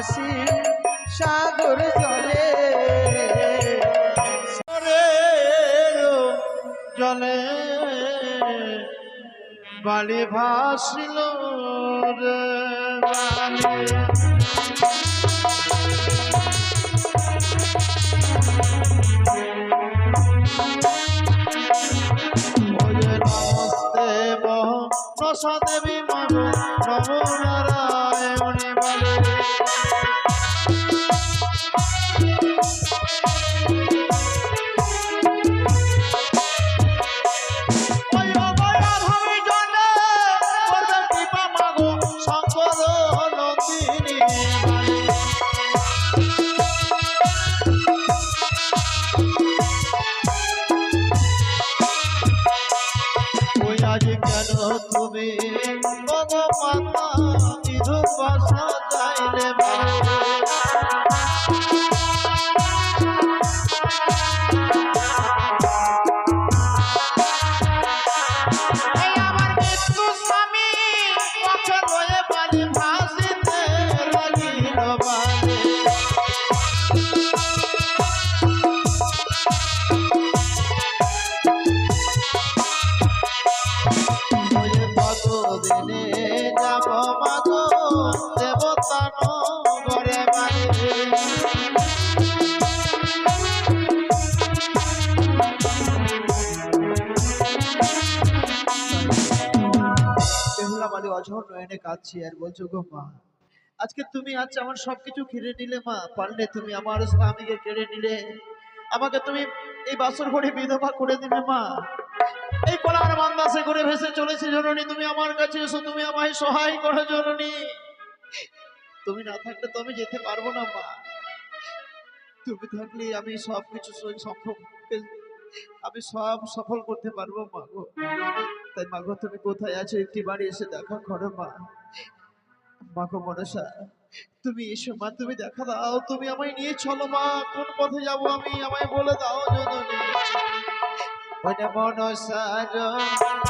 ভাসি সাগর জলে। জলে বালি ভাসিল রে। ঘরে আর বলছো, গো মা, আজকে তুমি আজ আমার সবকিছু কেড়ে নিলে মা, পারলে তুমি আমার স্বামীকে কেড়ে নিলে। আমাকে তুমি এই বাসর ঘরে বিধবা করে দিলে মা। এই কলার বান্দাসে করে ভেসে চলেছে, জননী। তুমি আমার কাছে এসো, তুমি আমায় সহায় করো, জননী। তুমি না থাকলে তো আমি যেতে পারব না, মা। তুমি থাকলে আমি সব কিছু সম্ভব আমি সব সফল করতে পারব, মা গো। তাই মা গো, তুমি কোথায় আছো? একটি বাড়ি এসে দেখা করো, মা। মা গো মনসা তুমি এসো মা, তুমি দেখা দাও, তুমি আমায় নিয়ে চলো মা, কোন পথে যাব আমি, আমায় বলে দাও জননী ওটা মনসার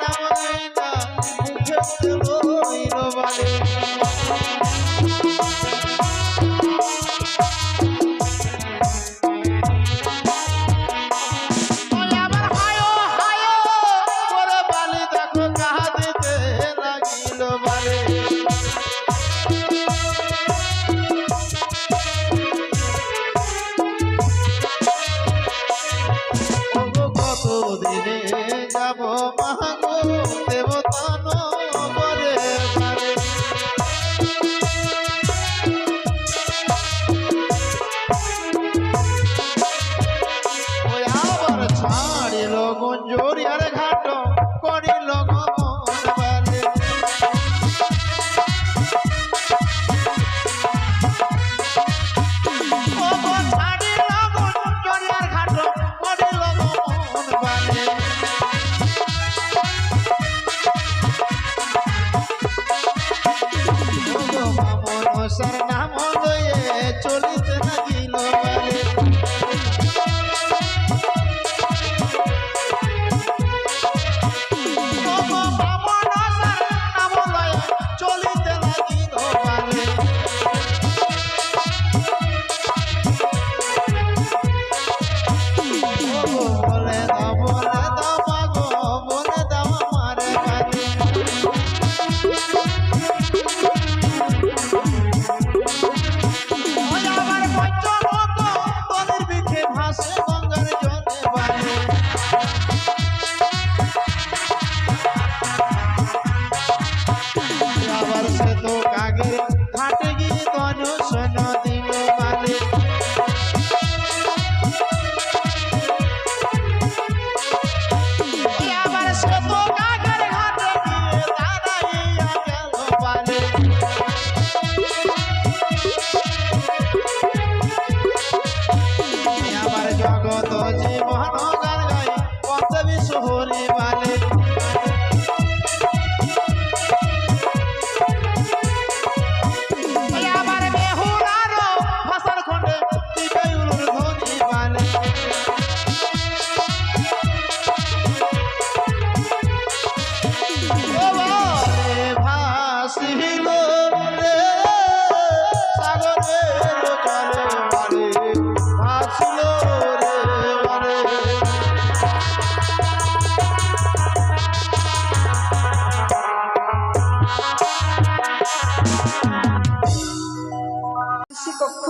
নামাই না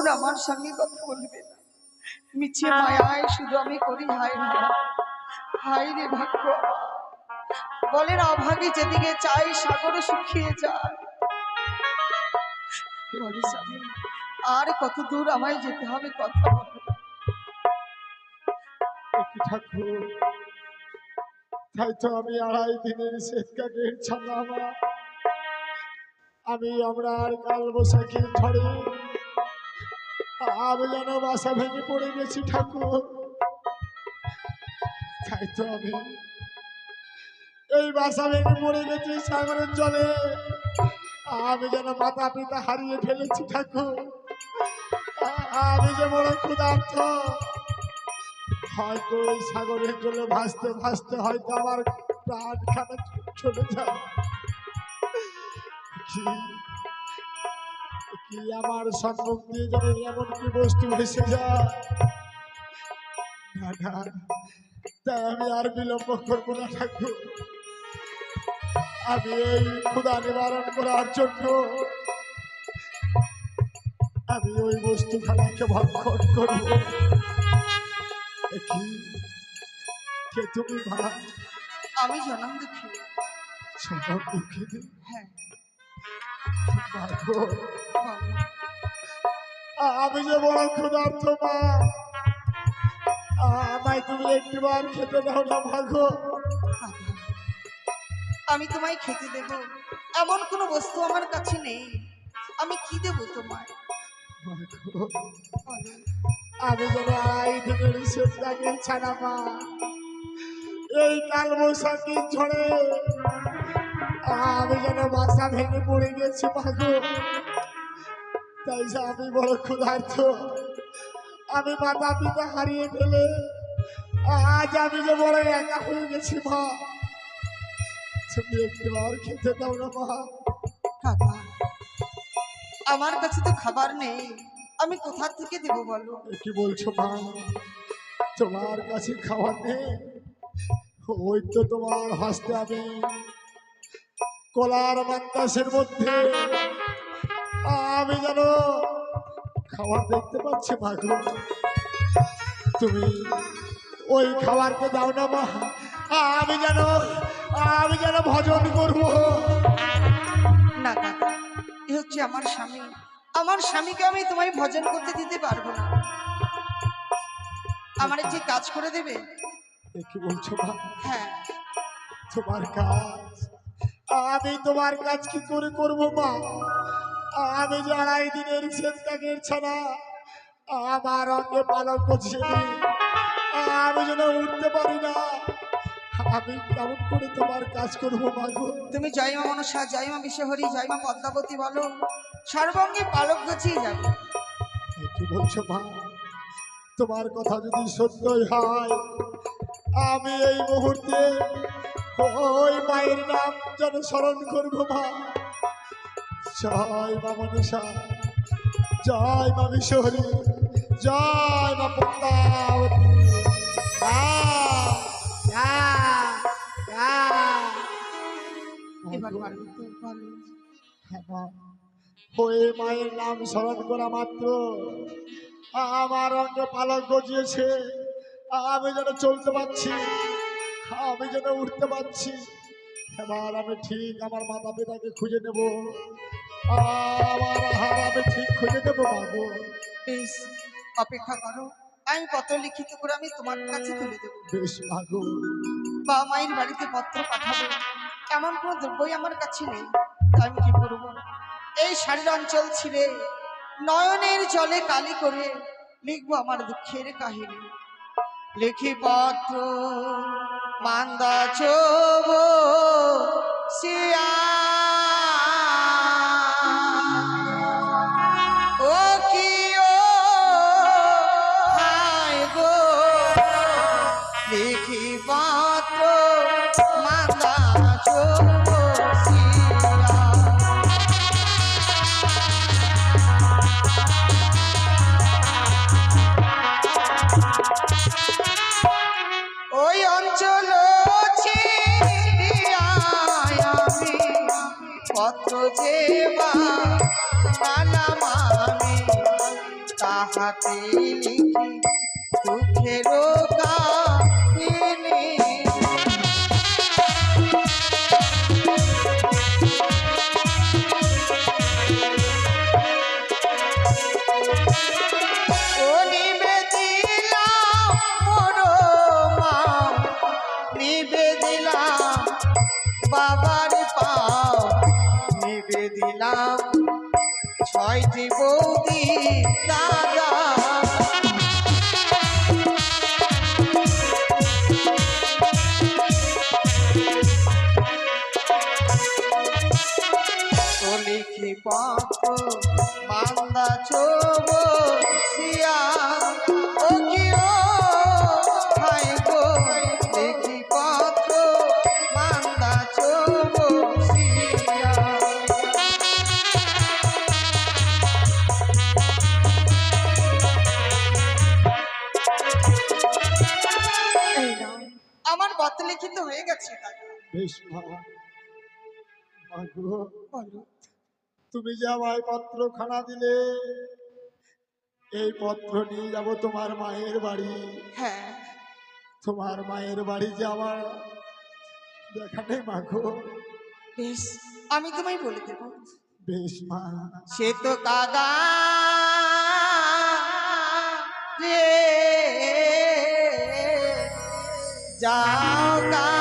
আমার সঙ্গে কথা বলবে না। মিছে মায়ায় শুধু আমি করি হাই রে হাই রে ভাগ্য। বলেন অভাগে যেদিকে চাই সাগরও শুকিয়ে যায়। বলে স্বামী আর কত দূর আমায় যেতে হবে কথা বলো। একই ঠাকুর তাই তো আমি আড়াই দিনের শেষ কাকের ছাড়া আমার আমি আমরা আর কাল বৈশাখীর ঝড়ে আমি যেন বাসা ভেঙে পড়ে গেছি ঠাকুর। তাই তো আমি এই বাসা ভেঙে পড়ে গেছি সাগরের জলে। আমি যেন মাতা পিতা হারিয়ে ফেলেছি ঠাকুর। আমি যে বড় ক্ষুধার্থ হয়তো এই সাগরের জলে ভাসতে ভাসতে হয়তো আমার প্রাণখানা চলে যায় আমার সম্মুখ দিয়ে যেন এমন কি বস্তু ভেসে যায়? তাই আমি আর বিলম্ব করব না ঠাকুর। আমি এই ক্ষুধা নিবারণ করার জন্য আমি ওই বস্তুখানাকে ভক্ষণ করব এ কি তুমি মা আমি জনম দুঃখী। ভাগ্য বলো। আমি যে বড় ক্ষুধার্থ মা। আমায় তুমি একটিবার খেতে দাও না বাবা, আমি তোমায় খেতে দেব। এমন কোনো বস্তু আমার কাছে নেই। আমি কি দেব তোমায়। আমি যেন আড়াই দিনের লাগে ছাড়া মা। এই কাল বৈশাখীর ঝড়ে আমি যেন বাসা ভেঙে পড়ে গেছি মাগো তাই যে আমি বড় ক্ষুধার্থ আমি মাতা পিতা হারিয়ে ফেলে। আজ আমি যে বড় একা হয়ে গেছি মা। তুমি একটু আর খেতে দাও না মা। বাবা আমার কাছে তো খাবার নেই। আমি কোথা থেকে দেবো বলো? কি বলছো মা? তোমার কাছে খাবার নেই? ওই তো তোমার হাসতে আমি কলার বাতাসের মধ্যে আমি যেন খাবার দেখতে পাচ্ছি মাগো তুমি ওই খাবারকে দাও না মা। আমি যেন আমি যেন ভজন করব। না কাকা এ হচ্ছে আমার স্বামী। আমার স্বামীকে আমি তোমায় ভজন করতে দিতে পারব না। আমার যে কাজ করে দেবে? কি বলছো মা? হ্যাঁ। তোমার কাজ আমি তোমার কাজ কি করে করব মা? আমি যে আড়াই দিনের শেষ কাকের ছাড়া আমার অঙ্গে পালন করছে আমি যেন উঠতে পারি না। আমি কেমন করে তোমার কাজ করব মা গো? তুমি জয়মা মনসা জয়মা বিশ্বহরি জয়মা পদ্মাবতী বলো। সর্বঙ্গে পালক গছিয়ে এ কি বলছো মা? তোমার কথা যদি সত্যই হয় আমি এই মুহূর্তে ওই মায়ের নাম যেন স্মরণ করব মা। জয় মা মনীষা জয় মা বিশ্বহরি জয় মা পদ্মাবতী হ্যাঁ, ওই মায়ের নাম স্মরণ করা মাত্র। আমার অঙ্গে পালক গজিয়েছে। আমি যেন চলতে পারছি। আমি যেন উঠতে পারছি। এবার আমি ঠিক আমার মাতা পিতাকে খুঁজে নেব। আমার আহার আমি ঠিক খুঁজে নেব বাবু বেশ অপেক্ষা করো। আমি পত্র লিখিত করে আমি তোমার কাছে তুলে দেবো। বেশ মাগো বা মায়ের বাড়িতে পত্র পাঠাবো। এমন কোনো দ্রব্যই আমার কাছে নেই। তাই আমি কি করব? এই শাড়ির অঞ্চল ছিঁড়ে নয়নের জলে কালি করে লিখব আমার দুঃখের কাহিনী। লিখি পত্র মান্দা চোব সিয়া পত্র দেবা পালাম আমি তা তাহাতে লিখি দুঃখের কাহিনী বাবার পাও নিবেদিলাম ছয়টি বৌদি। গেছে। বেশ তুমি যে আমায় পত্রখানা দিলে এই পত্র নিয়ে যাব তোমার মায়ের বাড়ি। হ্যাঁ। তোমার মায়ের বাড়ি যে আমার দেখা নেই মাগো বেশ আমি তোমায় বলে দেব। বেশ মা। সে তো কাদা রে। যাও কাগায়ু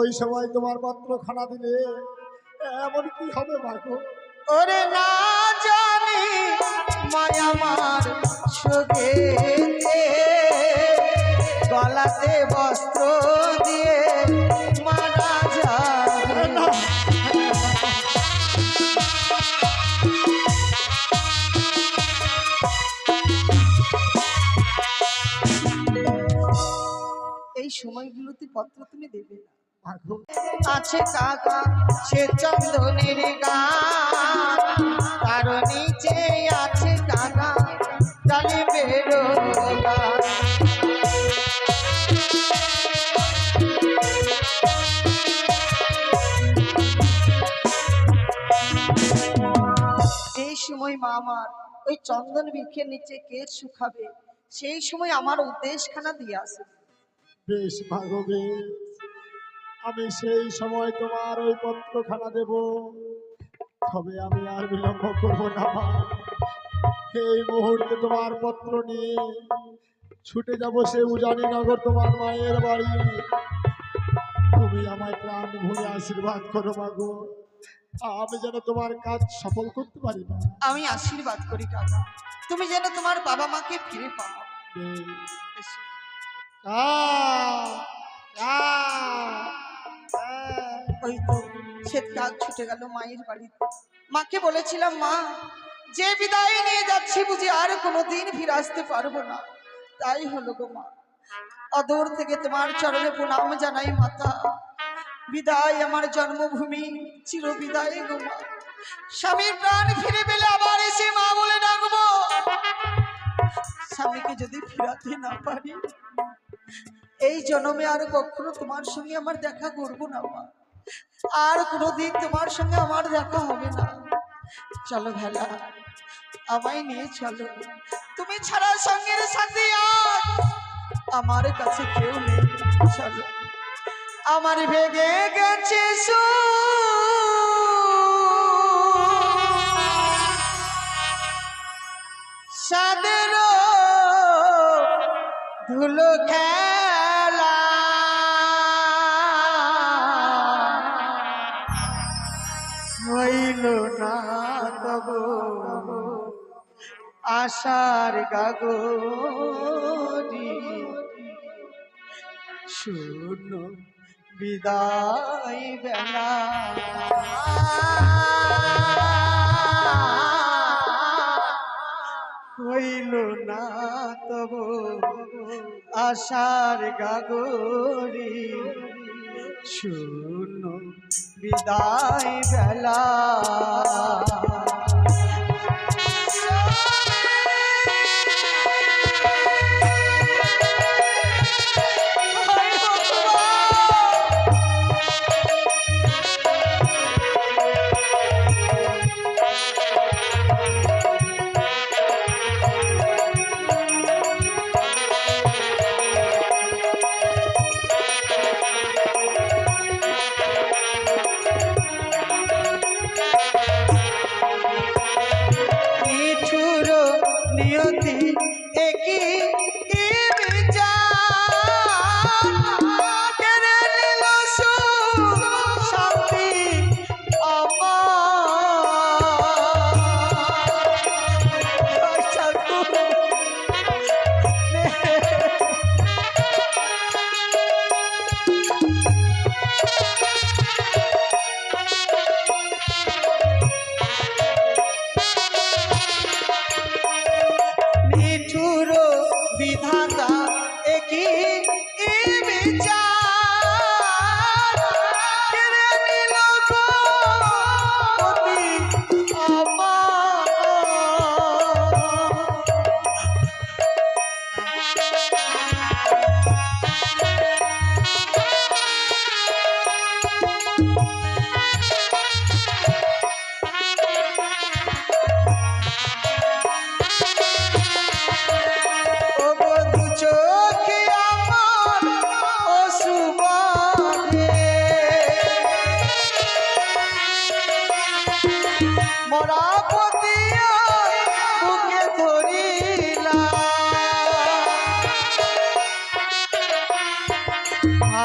ওই সময় তোমার পত্রখানা দিলে এমন কি হবে মাগো ওরে না জানি মায়ামার সুখে গলাতে বস্ত্র দিয়ে মারা যাবে। না। এই সময়গুলোতে পত্র তুমি দেবে না। আছে কাকা, সে চন্দনের গান। তার নিচে আছে কাকা ডালে বেরো যেই সময় আমার ওই চন্দন বৃক্ষের নিচে কেশ শুকাবে, সেই সময় আমার উদ্দেশখানা দিয়ে আসবে। বেশ মাগো বেশ আমি সেই সময় তোমার ওই পত্রখানা দেব। তবে আমি আর বিলম্ব করব না। এই মুহূর্তে তোমার পত্র নিয়ে ছুটে যাব সে উজানি নগর তোমার মায়ের বাড়ি। তুমি আমায় প্রাণ ভরে আশীর্বাদ করো মাগো আমি যেন তোমার কাজ সফল করতে পারি না আমি আশীর্বাদ করি কাকা। তুমি যেন তোমার বাবা মাকে ফিরে পাও। কা, কা। ওই তো কাক ছুটে গেল মায়ের বাড়িতে। মাকে বলেছিলাম, মা, যে বিদায় নিয়ে যাচ্ছি বুঝি আর কোনোদিন ফিরে আসতে পারব না। তাই হলো গো মা। অদূর থেকে তোমার চরণে প্রণাম জানাই মাতা। বিদায় আমার জন্মভূমি চির বিদায় গো মা। স্বামীর প্রাণ ফিরে পেলে আবার এসে মা বলে ডাকবো। স্বামীকে যদি ফিরাতে না পারি এই জন্মে আর কখনো তোমার সঙ্গে আমার দেখা করব না, মা। আর কোনোদিন তোমার সঙ্গে আমার দেখা হবে না। চলো ভেলা, আমায় নিয়ে চলো। তুমি ছাড়া সঙ্গের সাথে আমার কাছে কেউ নেই। চলো, আমার ভেগে গেছে সাদের ধুলো খেলা হইল না তব আশার গাগরি শূন্য বিদায় বেলা। হইল না তব আশার গাগরি শূন্য বিদায় বেলা।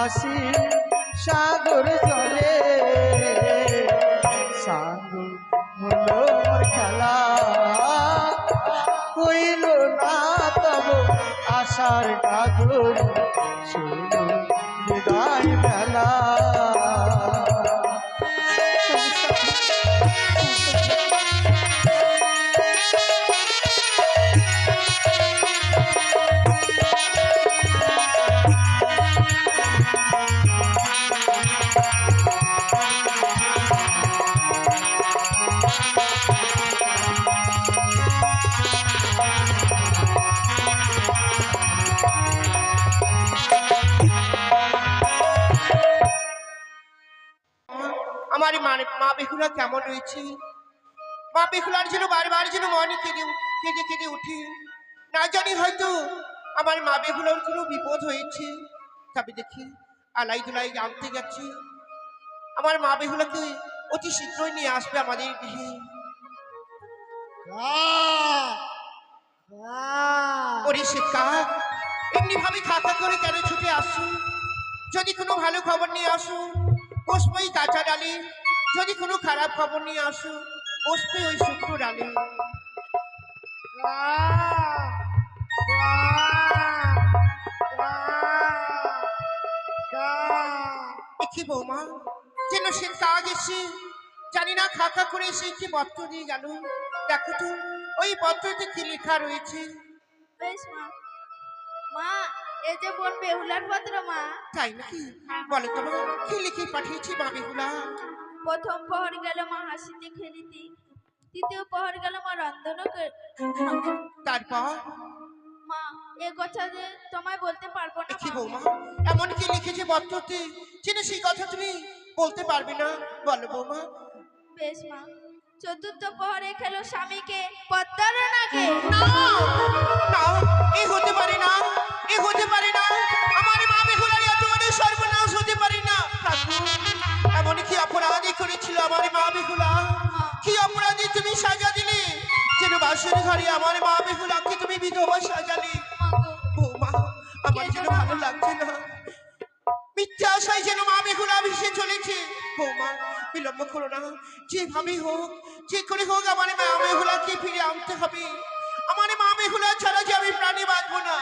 আসি বেহুলা কেমন রয়েছে? মা বেহুলার জন্য বারবার যেন মনে কেঁদে কেঁদে কেঁদে উঠি। না জানি হয়তো আমার মা বেহুলার কোনো বিপদ হয়েছে। তবে দেখি আলাই দুলাই আনতে গেছি। আমার মা বেহুলাকে অতি শীঘ্রই নিয়ে আসবে আমাদের গৃহে। ওরে শীতকা এমনি ভাবে খাতা করে কেন ছুটে আসো যদি কোনো ভালো খবর নিয়ে আসো পুষ্পই কাঁচা ডালে। যদি কোনো খারাপ খবর নিয়ে আসো পুষ্পে ওই শুক্র ডালে। দেখি বৌমা? যেন সে কাজ এসে জানি না খাতা করে এসে কি পত্র দিয়ে গেল। দেখো তো ওই পত্রতে কি লেখা রয়েছে? বেশ মা। মা এই যে বোন বেহুলার পত্র মা। তাই নাকি? বলো তো কি লিখে পাঠিয়েছি বাবিগুলা প্রথম প্রহর গেল মা হাসিতে খেলিতে। দ্বিতীয় প্রহর গেল মা রন্ধন তারপর? মা এ কথা যে তোমায় বলতে পারব না কি বৌমা? এমন কি লিখেছে পত্রতে যিনি সেই কথা তুমি বলতে পারবে না। বলো বৌমা। বেশ মা চতুর্থ প্রহরে খেলো স্বামীকে পদ্মার নাকে। না না এ হতে পারে না এ হতে পারে না। আমার মা। বেহুলা কি অপরাধী তুমি সাজা দিলে যেন বাসর ঘরে আমার মা বেহুলাকে তুমি বিধবা সাজালে। আমার যেন ভালো লাগছে না। বিলম্ব করো না। হোক, যে করে হোক আমার মা ফিরে আনতে হবে। আমার মা ছাড়া যে আমি প্রাণী বাঁচবো না।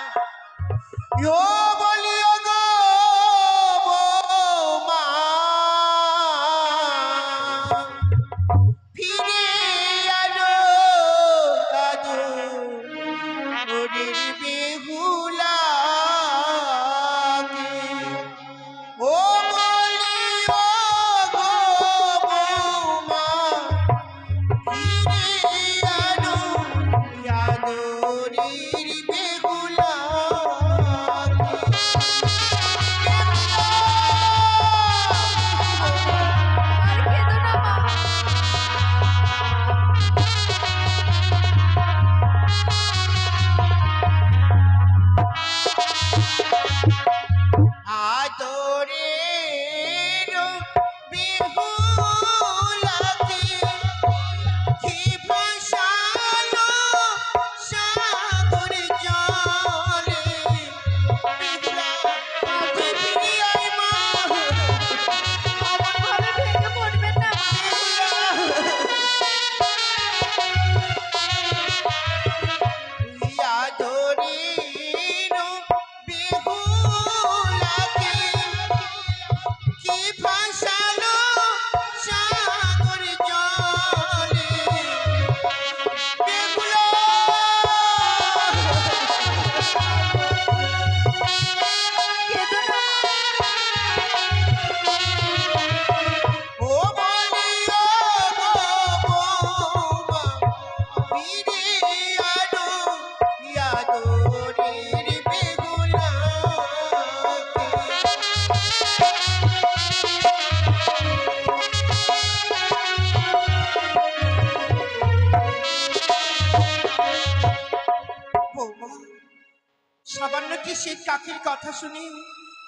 সামান্য কি সে কাকের কথা শুনি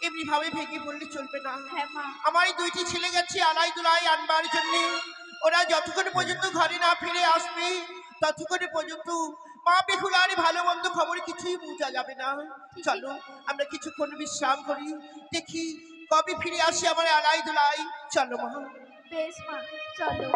এমনি ভাবে পড়লে চলবে না হ্যাঁ আমার দুইটি ছেলে গেছে, আলাই দুলাই আনবার জন্য। ওরা যতক্ষণ পর্যন্ত ঘরে না ফিরে আসবে ততক্ষণ পর্যন্ত মা বেহুলার ভালো মন্দ খবর কিছুই বোঝা যাবে না। চলো, আমরা কিছুক্ষণ বিশ্রাম করি। দেখি, কবে ফিরে আসি আমার আলাই দোলাই চলো মা। বেশ মা, চলো।